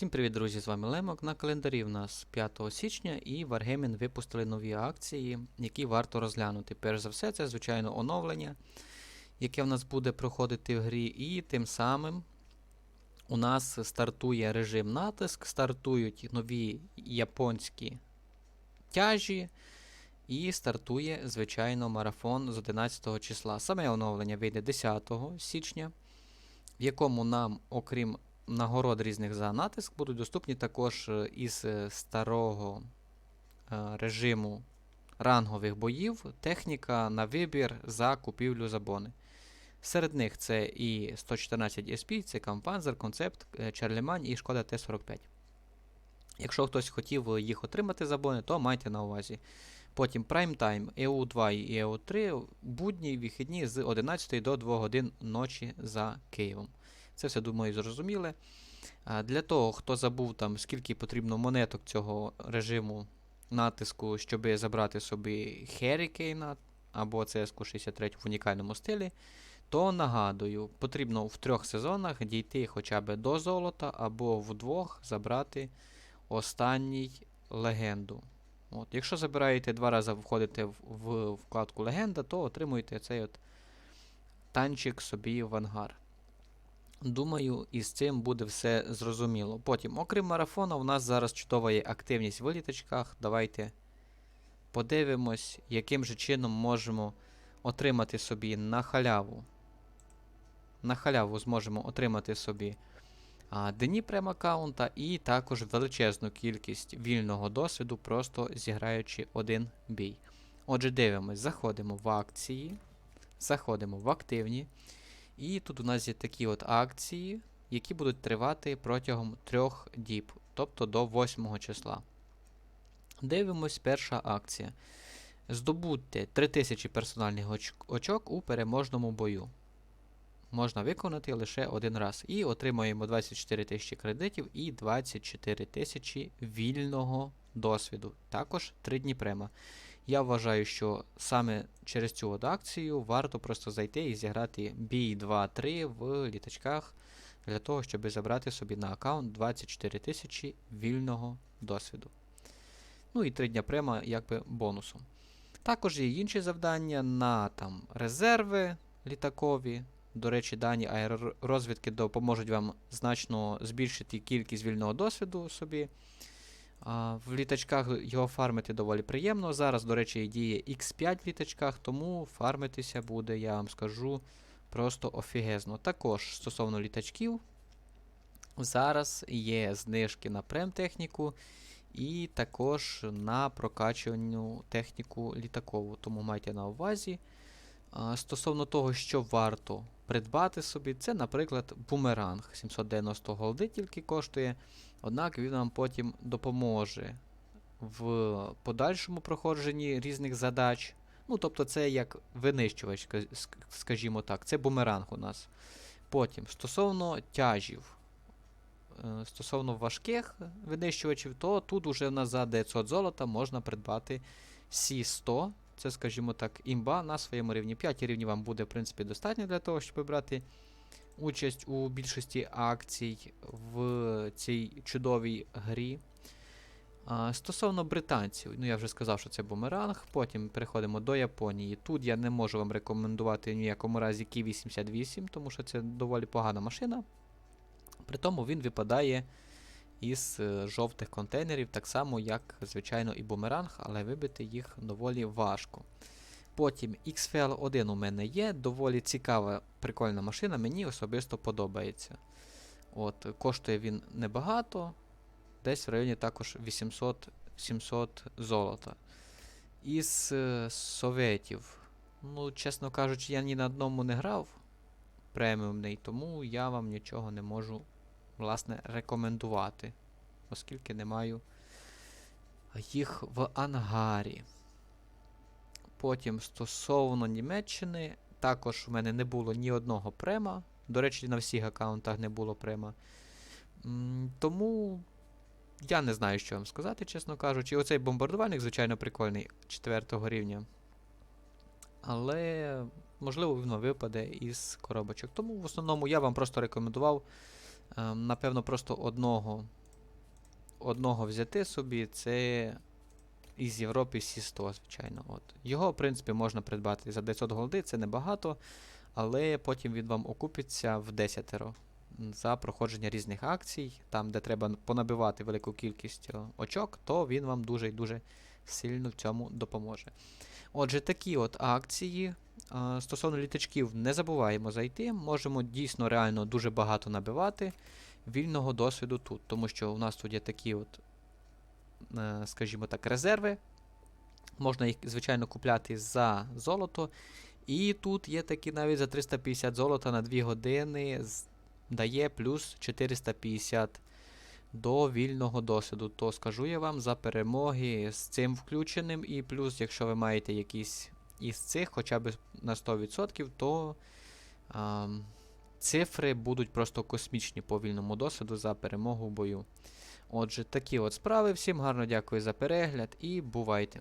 Всім привіт, друзі! З вами Лемок. На календарі в нас 5 січня і Wargaming випустили нові акції, які варто розглянути. Перш за все, це, звичайно, оновлення, яке в нас буде проходити в грі, і тим самим у нас стартує режим натиск, стартують нові японські тяжі. І стартує, звичайно, марафон з 11 числа. Саме оновлення вийде 10 січня, в якому нам, окрім нагород різних за натиск, будуть доступні також е, із е, старого е, режиму рангових боїв, техніка на вибір за купівлю за бони. Серед них це і 114 SP, це Кампанзер, Концепт, Чарлімань і Шкода Т-45. Якщо хтось хотів їх отримати за бони, то майте на увазі. Потім Prime Time, EU2 і EU3 будні вихідні з 11 до 2 годин ночі за Києвом. Це все, думаю, зрозуміле. Для того, хто забув, там, скільки потрібно монеток цього режиму натиску, щоб забрати собі Hurricane або CSQ 63 в унікальному стилі, то нагадую, потрібно в трьох сезонах дійти хоча б до золота, або в двох забрати останній легенду. От. Якщо забираєте два рази входите в, в вкладку легенда, то отримуєте цей от танчик собі в ангар. Думаю, із цим буде все зрозуміло. Потім, окрім марафону, у нас зараз чудова активність в літачках. Давайте подивимось, яким же чином можемо отримати собі на халяву. На халяву зможемо отримати собі а, дні прем-аккаунта і також величезну кількість вільного досвіду, просто зіграючи один бій. Отже, дивимось, заходимо в акції, заходимо в активні. І тут у нас є такі от акції, які будуть тривати протягом трьох діб, тобто до 8 числа. Дивимось перша акція. Здобудьте 3000 персональних очок у переможному бою. Можна виконати лише один раз. І отримуємо 24 тисячі кредитів і 24 тисячі вільного досвіду. Також 3 дні према. Я вважаю, що саме через цю акцію варто просто зайти і зіграти бій 2-3 в літачках для того, щоб забрати собі на аккаунт 24 тисячі вільного досвіду. Ну і 3 дня према якби бонусом. Також є інші завдання на там резерви літакові. До речі, дані аеророзвідки допоможуть вам значно збільшити кількість вільного досвіду собі. В літачках його фармити доволі приємно. Зараз, до речі, діє X5 в літачках, тому фармитися буде, я вам скажу, просто офігезно. Також стосовно літачків, зараз є знижки на прем-техніку і також на прокачуванню техніку літакову. Тому майте на увазі. Стосовно того, що варто придбати собі, це, наприклад, бумеранг. 790 голди тільки коштує. Однак він вам потім допоможе в подальшому проходженні різних задач. Ну, тобто, це як винищувач, скажімо так, це бумеранг у нас. Потім, стосовно тяжів, е, стосовно важких винищувачів, то тут уже в нас за 900 золота можна придбати Сі-100. Це, скажімо так, імба на своєму рівні. 5 рівнів вам буде, в принципі, достатньо для того, щоб брати участь у більшості акцій в цій чудовій грі. А, Стосовно британців, ну я вже сказав, що це бумеранг. Потім переходимо до Японії. Тут я не можу вам рекомендувати в ніякому разі Кі 88, тому що це доволі погана машина. При тому він випадає із е, жовтих контейнерів, так само, як, звичайно, і бумеранг, але вибити їх доволі важко. Потім XFL 1 у мене є, доволі цікава, прикольна машина, мені особисто подобається. От, Коштує він небагато, десь в районі також 800-700 золота. Із е, советів, ну, чесно кажучи, я ні на одному не грав преміумний, тому я вам нічого не можу власне, рекомендувати, оскільки не маю їх в ангарі. Потім стосовно Німеччини, також в мене не було ні одного према. До речі, на всіх аккаунтах не було према. Тому я не знаю, що вам сказати, чесно кажучи. Оцей бомбардувальник, звичайно, прикольний 4 рівня. Але, можливо, він випаде із коробочок. Тому в основному я вам просто рекомендував, ем, напевно, просто одного одного взяти собі, це із Європи Сі100, звичайно. От. Його, в принципі, можна придбати за 900 голди, це небагато, але потім він вам окупиться в 10 за проходження різних акцій. Там, де треба понабивати велику кількість очок, то він вам дуже і дуже сильно в цьому допоможе. Отже, такі от акції. Стосовно літачків, не забуваємо зайти. Можемо дійсно реально дуже багато набивати вільного досвіду тут, тому що у нас тут є такі от, е, скажімо так, резерви. Можна їх, звичайно, купляти за золото. І тут є такі навіть за 350 золота на 2 години дає плюс 450 до вільного досвіду. То скажу я вам за перемоги з цим включеним. І плюс, якщо ви маєте якісь із цих, хоча б на 100%, то ам, цифри будуть просто космічні по вільному досвіду за перемогу в бою. Отже, такі от справи. Всім гарно дякую за перегляд і бувайте!